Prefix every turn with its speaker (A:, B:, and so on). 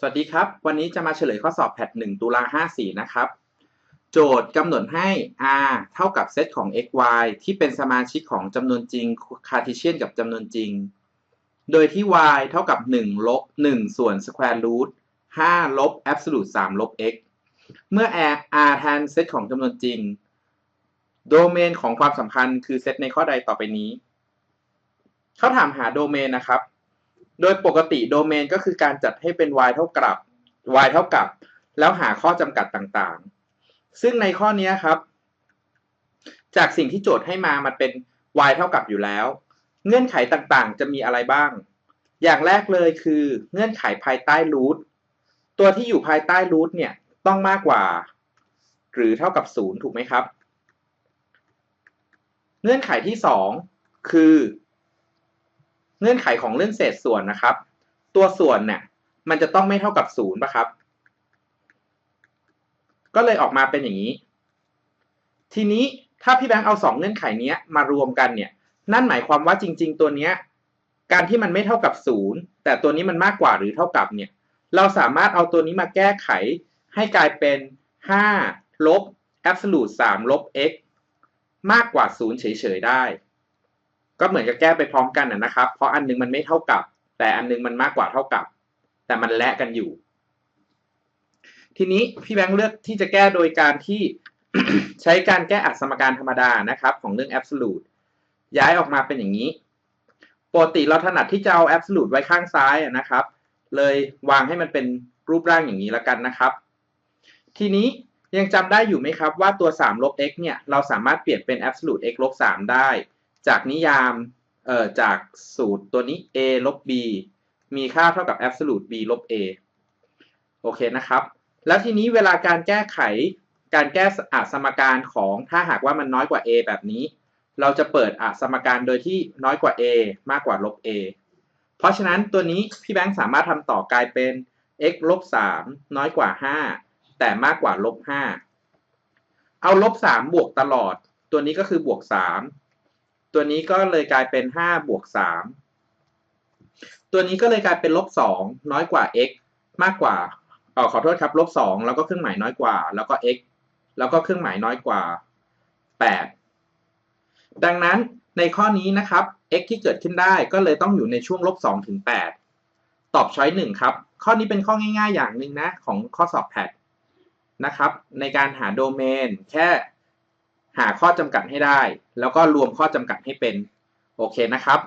A: สวัสดีครับ วันนี้จะมาเฉลยข้อสอบแพท1ตุลา54 นะครับ โจทย์กำหนดให้ r เท่ากับเซตของ x y ที่เป็นสมาชิกของจำนวนจริงคาร์ t เชียนกับจำนวนจริง โดยที่ y เท่ากับ 1 ลบ 1 ส่วน square root 5 ลบ absolute 3 ลบ x เมื่อ r r แทนเซตของจำนวนจริง โดเมนของความสัมพันธ์คือเซตในข้อใดต่อไปนี้ เขาถามหาโดเมนนะครับ โดยปกติโดเมนก็คือการจัดให้เป็น y เท่ากับ y เท่ากับ แล้วหาข้อจำกัดต่างๆ ซึ่งในข้อนี้ครับ จากสิ่งที่โจทย์ให้มามันเป็น y เท่ากับอยู่แล้ว เงื่อนไขต่างๆ จะมีอะไรบ้าง อย่างแรกเลยคือเงื่อนไขภายใต้รูทตัวที่อยู่ภายใต้รูทเนี่ยต้องมากกว่า หรือเท่ากับศูนย์ถูกไหมครับ เงื่อนไขที่สองคือ เงื่อนไขของเรื่องเศษส่วนนะครับ ตัวส่วนเนี่ยมันจะต้องไม่เท่ากับศูนย์ป่ะครับ ก็เลยออกมาเป็นอย่างนี้ ทีนี้ถ้าพี่แบงค์เอาสองเงื่อนไขนี้มารวมกันเนี่ย นั่นหมายความว่าจริง ๆ ตัวเนี้ยการที่มันไม่เท่ากับศูนย์แต่ตัวนี้มันมากกว่าหรือเท่ากับเนี่ย เราสามารถเอาตัวนี้มาแก้ไข ให้กลายเป็น 5 ลบ absolute 3 ลบ x มากกว่า 0 เฉย ๆ ได้ ก็เหมือนกับแก้ไปพร้อมกันนะครับ เพราะอันนึงมันไม่เท่ากับ แต่อันนึงมันมากกว่าเท่ากับ แต่มันแลกกันอยู่ ทีนี้พี่แบงค์เลือกที่จะแก้โดยการที่ใช้การแก้อัดสมการธรรมดานะครับ ของเรื่อง absolute ย้ายออกมาเป็นอย่างนี้ปกติเราถนัดที่จะเอา absolute ไว้ข้างซ้ายนะครับ เลยวางให้มันเป็นรูปร่างอย่างนี้แล้วกันนะครับ ทีนี้ยังจำได้อยู่ไหมครับว่าตัว3ลบ x เนี่ย เราสามารถเปลี่ยนเป็น absolute x ลบ3ได้ จากนิยามเอ่อจากสูตรตัวนี้ a ลบ b มีค่าเท่ากับ absolute b ลบ a โอเคนะครับ แล้วทีนี้เวลาการแก้ไขการแก้อัสมการของถ้าหากว่ามันน้อยกว่า a แบบนี้ เราจะเปิดอัสมการโดยที่น้อยกว่า a มากกว่าลบ a เพราะฉะนั้นตัวนี้พี่แบงค์สามารถทำต่อกลายเป็น x ลบ3น้อยกว่า 5 แต่มากกว่าลบ5เอาลบ3บวกตลอด ตัวนี้ก็คือบวก 3 ตัวนี้ก็เลยกลายเป็น5บวก3ตัวนี้ก็เลยกลายเป็นลบ2น้อยกว่า x มากกว่าเออขอโทษครับลบ2แล้วก็เครื่องหมายน้อยกว่า แล้วก็ x แล้วก็เครื่องหมายน้อยกว่า 8 ดังนั้นในข้อนี้นะครับ x ที่เกิดขึ้นได้ก็เลยต้องอยู่ในช่วงลบ2ถึง8ตอบช้อยหนึ่งครับ ข้อนี้เป็นข้อง่าย ๆ อย่างหนึ่งนะของข้อสอบแพทนะครับ ในการหาโดเมนแค่ หาข้อจำกัดให้ได้ แล้วก็รวมข้อจำกัดให้เป็น โอเคนะครับ